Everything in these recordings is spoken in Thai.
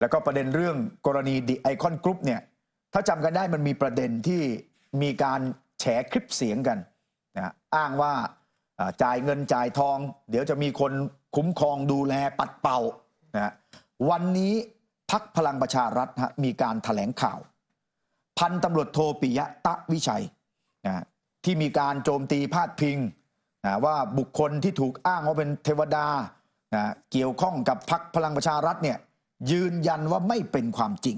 แล้วก็ประเด็นเรื่องกรณีดิไอคอนกรุ๊ปเนี่ยถ้าจำกันได้มันมีประเด็นที่มีการแฉคลิปเสียงกันนะอ้างว่าจ่ายเงินจ่ายทอง เดี๋ยวจะมีคนคุ้มครองดูแลปัดเป่านะวันนี้พักพลังประชารัฐมีการถแถลงข่าว พันตำรวจโทปิยะตะวิชัยนะที่มีการโจมตีพาดพิงนะว่าบุคคลที่ถูกอ้างว่าเป็นเทวดานะเกี่ยวข้องกับพักพลังประชารัฐเนี่ย ยืนยันว่าไม่เป็นความจริง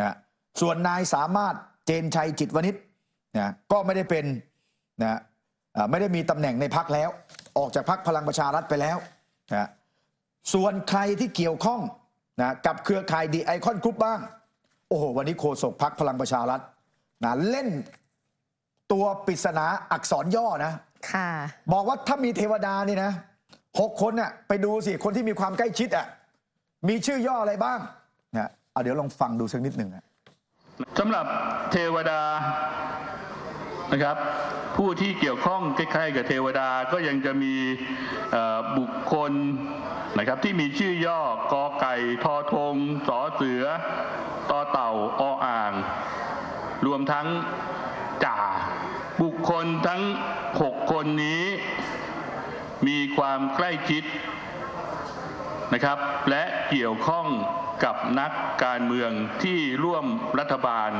นะส่วนนายสามารถเจนชัยจิตวณิชนะก็ไม่ได้เป็นนะอ่าไม่ได้มีตำแหน่งในพักแล้ว ออกจากพักพลังประชารัฐไปแล้วนะส่วนใครที่เกี่ยวข้องนะกับเครือข่ายดีไอคอนกรุ๊ปบ้าง โอ้โห วันนี้โฆษกพักพลังประชารัฐนะเล่นตัวปริศนาอักษรย่อนะค่ะบอกว่าถ้ามีเทวดานี่นะหกคนน่ะไปดูสิ คนที่มีความใกล้ชิดอะ มีชื่อย่ออะไรบ้างนะเอาเดี๋ยวลองฟังดูสักนิดหนึ่งสำหรับเทวดานะครับผู้ที่เกี่ยวข้องใกล้ๆกับเทวดาก็ยังจะมีบุคคลนะครับที่มีชื่อย่อกอไก่ทอทงสอเสือต่อเต่าออ่าง รวมทั้งจ่า บุคคลทั้งหกคนนี้ มีความใกล้ชิด นะครับ และเกี่ยวข้องกับนักการเมืองที่ร่วมรัฐบาล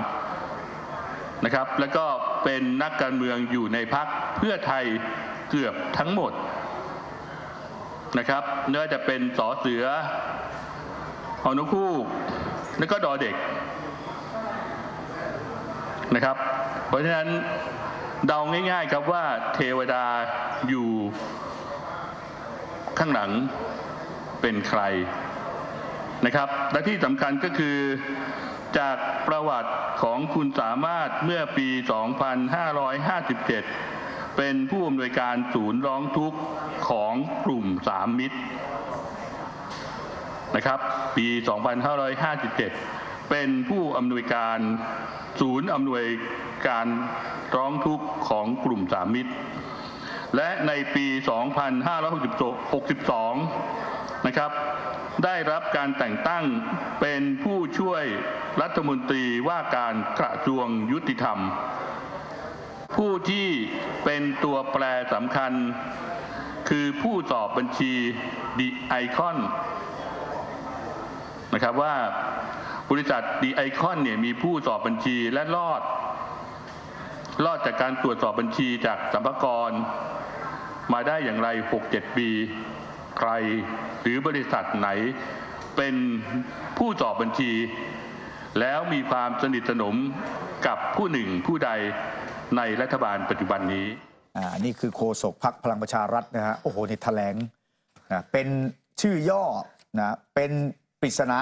นะครับ แล้วก็เป็นนักการเมืองอยู่ในพักเพื่อไทยเกือบทั้งหมดนะครับเนื้อจะเป็นสอเสือหอนุคู่แล้วก็ดอเด็กนะครับ เพราะฉะนั้นเดาง่ายๆครับว่าเทวดาอยู่ข้างหลัง เป็นใครนะครับ และที่สำคัญก็คือจากประวัติของคุณสามารถเมื่อปี 2557 เป็นผู้อำนวยการศูนย์ร้องทุกข์ของกลุ่มสามมิตรนะครับ ปี 2557 เป็นผู้อำนวยการศูนย์อำนวยการร้องทุกข์ของกลุ่มสามมิตร และในปี 2562 นะครับ ได้รับการแต่งตั้งเป็นผู้ช่วยรัฐมนตรีว่าการกระทรวงยุติธรรม ผู้ที่เป็นตัวแปรสำคัญ คือผู้สอบบัญชีดีไอคอนนะครับว่าบริษัทดีไอคอนเนี่ยมีผู้สอบบัญชีและรอด รอดจากการตรวจสอบบัญชีจากสัมภากรมาได้อย่างไร 6-7 ปี ใครหรือบริษัทไหนเป็นผู้สอบบัญชี แล้วมีความสนิทสนมกับผู้หนึ่งผู้ใดในรัฐบาลปัจจุบันนี้อ่านี่คือโฆษกพักพลังประชารัฐนะฮะโอ้โหนี่แถลงนะเป็นชื่อย่อนะเป็นปริศนา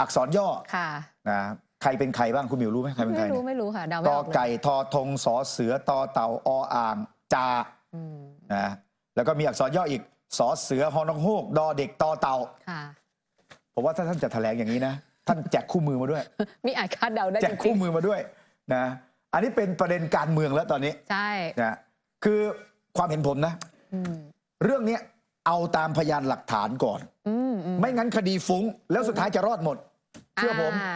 อักษรย่อค่ะนะใครเป็นใครบ้างคุณหมิวรู้ไหมใครเป็นใครไม่รู้เนี่ยไม่รู้ค่ะเดาไม่กอออกเลยไก่ทอทงสอเสือตอเต่าออ่างจาอืมนะแล้วก็มีอักษรย่ออีก สอเสือฮอนกฮูกดอเด็กตอเต่าค่ะผมว่าถ้าท่านจะแถลงอย่างนี้นะ ท่านแจกคู่มือมาด้วย มีอาจคาดเดาได้แจจกริคู่งมือมาด้วยนะอันนี้เป็นประเด็นการเมืองแล้วตอนนี้ๆใช่นะคือความเห็นผมนะอืมเรื่องเนี้ยเอาตามพยานหลักฐานก่อนอืมอืมไม่งั้นคดีฟุ้ง แล้วสุดท้ายจะรอดหมด เชื่อผมา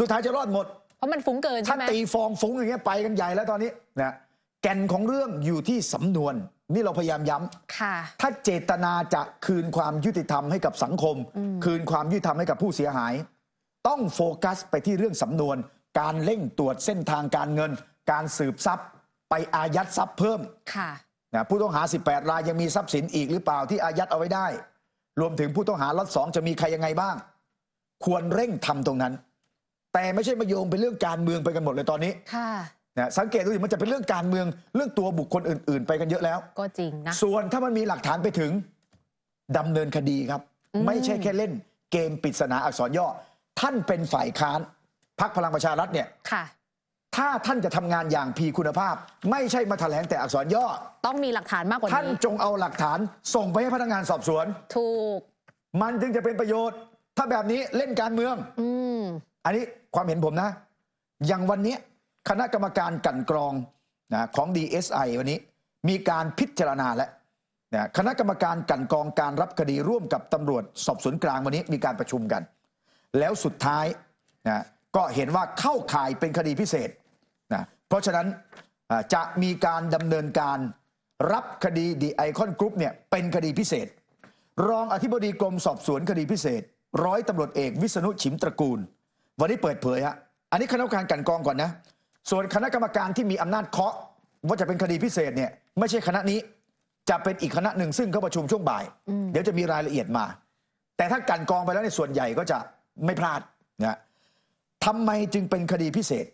สุดท้ายจะรอดหมด เพราะมันฟุ้งเกินถ้าใช่ไหมตีฟองฟุ้งอย่างเงี้ยไปกันใหญ่แล้วตอนนี้นะแก่นของเรื่องอยู่ที่สำนวน นี่เราพยายามย้ำค่ะถ้าเจตนาจะคืนความยุติธรรมให้กับสังคม คืนความยุติธรรมให้กับผู้เสียหาย ต้องโฟกัสไปที่เรื่องสำนวน การเร่งตรวจเส้นทางการเงิน การสืบทรัพย์ ไปอายัดทรัพย์เพิ่มค่ะนะผู้ต้องหา 18 รายยังมีทรัพย์สินอีกหรือเปล่าที่อายัดเอาไว้ได้ รวมถึงผู้ต้องหาล็อตสองจะมีใครยังไงบ้าง ควรเร่งทำตรงนั้น แต่ไม่ใช่มาโยงเป็นเรื่องการเมืองไปกันหมดเลยตอนนี้ค่ะ นะสังเกตดูสิมันจะเป็นเรื่องการเมืองเรื่องตัวบุคคลอื่น ๆ ไปกันเยอะแล้ว ก็จริงนะ ส่วนถ้ามันมีหลักฐานไปถึงดำเนินคดีครับ อืม ไม่ใช่แค่เล่นเกมปริศนาอักษรย่อ ท่านเป็นฝ่ายค้านพักพลังประชารัฐเนี่ย ค่ะ ถ้าท่านจะทำงานอย่างพีคุณภาพ ไม่ใช่มาแถลงแต่อักษรย่อ ต้องมีหลักฐานมากกว่าท่านนี้ จงเอาหลักฐานส่งไปให้พนักงานสอบสวน ถูก มันจึงจะเป็นประโยชน์ ถ้าแบบนี้เล่นการเมือง อืม อันนี้ความเห็นผมนะ อย่างวันนี้ คณะกรรมการกันกรองนะของ DSI วันนี้มีการพิจารณาแล้วนะคณะกรรมการกันกรองการรับคดีร่วมกับตำรวจสอบสวนกลางวันนี้มีการประชุมกัน แล้วสุดท้ายนะก็เห็นว่าเข้าข่ายเป็นคดีพิเศษนะเพราะฉะนั้นจะมีการดำเนินการรับคดีดีไอคอนกรุ๊ปเนี่ยเป็นคดีพิเศษ รองอธิบดีกรมสอบสวนคดีพิเศษ ร้อยตำรวจเอกวิษณุฉิมตระกูล วันนี้เปิดเผยฮะอันนี้คณะกรรมการกันกรองก่อนนะ ส่วนคณะกรรมการที่มีอำนาจเคาะว่าจะเป็นคดีพิเศษเนี่ยไม่ใช่คณะนี้จะเป็นอีกคณะหนึ่งซึ่งเขาประชุมช่วงบ่าย เดี๋ยวจะมีรายละเอียดมา แต่ถ้ากลันกรองไปแล้วในยส่วนใหญ่ก็จะไม่พลาดนะทำไมจึงเป็นคดีพิเศษ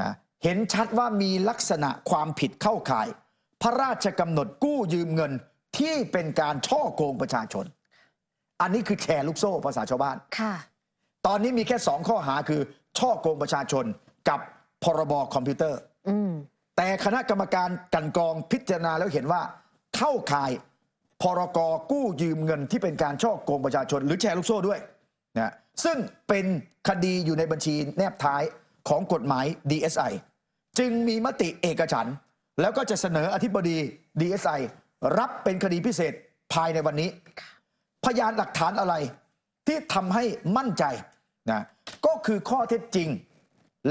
นะเห็นชัดว่ามีลักษณะความผิดเข้าข่าย พระราชกำหนดกู้ยืมเงินที่เป็นการช่อโกงประชาชน อันนี้คือแชร์ลูกโซ่ภาษาชาวบ้านค่ะ ตอนนี้มีแค่สองข้อหาคือช่อโกงประชาชนกับ พรบคอมพิวเตอร์อืมแต่คณะกรรมการกลันกรองพิจารณาแล้วเห็นว่า เข้าข่ายพรกกู้ยืมเงินที่เป็นการช่อโกงประชาชน หรือแชร์ลูกโซ่ด้วยนะซึ่งเป็นคดีอยู่ในบัญชีแนบท้ายของกฎหมาย DSI จึงมีมติเอกฉันท์แล้วก็จะเสนออธิบดี DSI รับเป็นคดีพิเศษภายในวันนี้ พยานหลักฐานอะไรที่ทำให้มั่นใจนะก็คือข้อเท็จจริง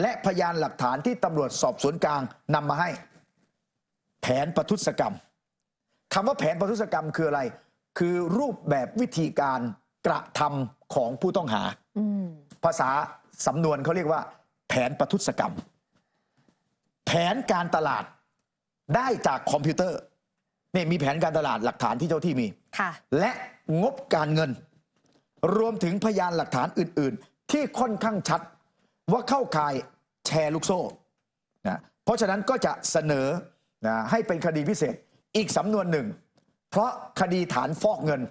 และพยานหลักฐานที่ตำรวจสอบสวนกลางนำมาให้ แผนประทุษกรรมคำว่าแผนประทุษกรรมคืออะไร คือรูปแบบวิธีการกระทำของผู้ต้องหาอืมภาษาสำนวนเขาเรียกว่า แผนประทุษกรรม แผนการตลาดได้จากคอมพิวเตอร์นี่มีแผนการตลาดหลักฐานที่เจ้าที่มีค่ะและงบการเงิน รวมถึงพยานหลักฐานอื่น ๆ ที่ค่อนข้างชัด ว่าเข้าข่ายแชร์ลูกโซ่นะเพราะฉะนั้นก็จะเสนอนะให้เป็นคดีพิเศษอีกสำนวนหนึ่ง เพราะคดีฐานฟอกเงิน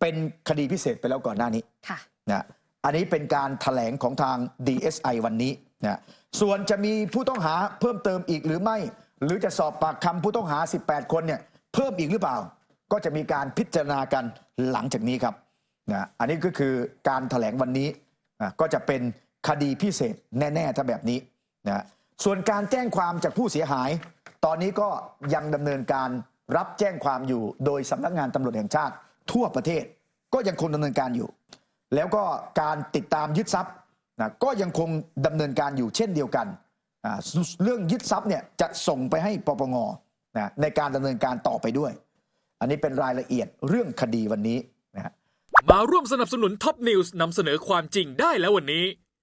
เป็นคดีพิเศษไปแล้วก่อนหน้านี้ค่ะนะอันนี้เป็นการถแถลงของทาง DSI วันนี้นะส่วนจะมีผู้ต้องหาเพิ่มเติมอีกหรือไม่ หรือจะสอบปากคำผู้ต้องหา 18 คนเนี่ยเพิ่มอีกหรือเปล่า ก็จะมีการพิจารณากันหลังจากนี้ครับนะอันนี้ก็คือการถแถลงวันนี้นะก็จะเป็น คดีพิเศษแน่ๆถ้าแบบนี้นะส่วนการแจ้งความจากผู้เสียหาย ตอนนี้ก็ยังดำเนินการรับแจ้งความอยู่ โดยสำนักงานตำรวจแห่งชาติ ทั่วประเทศก็ยังคงดำเนินการอยู่ แล้วก็การติดตามยึดทรัพย์นะก็ยังคงดำเนินการอยู่เช่นเดียวกันอ่าเรื่องยึดทรัพย์เนี่ยจะส่งไปให้ปปงนะในการดำเนินการต่อไปด้วย อันนี้เป็นรายละเอียดเรื่องคดีวันนี้นะมาร่วมสนับสนุนท็อปนิวส์นำเสนอความจริงได้แล้ววันนี้